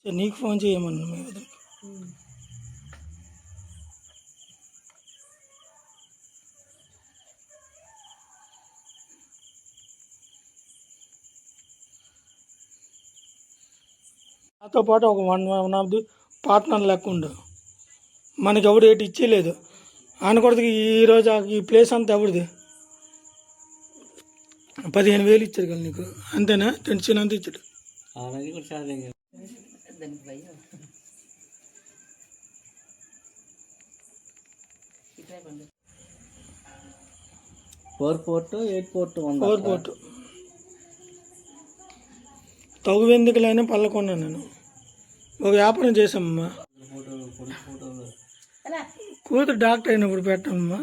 సరే, నీకు ఫోన్ చేయమన్నా మీ వదిన. నాతో పాటు ఒక one one of the partner లెక్క ఉండు. మనకి ఎవడు ఏటి ఇచ్చేయలేదు అనకూడదు ఈరోజు ఈ ప్లేస్ అంతా ఎవరిది? పదిహేను వేలు ఇచ్చారు కదా నీకు. అంతేనా? టెన్షన్ అంతా ఇచ్చాడు. అలాగే కూడా దానికి భయం. ఇట్లా పండు four port eight port four port. తగువెందుకులైనా పళ్ళకొన్నాను నేను. ఒక వ్యాపారం చేసామమ్మా కూతురు డాక్టర్ అయినప్పుడు పెట్టామమ్మా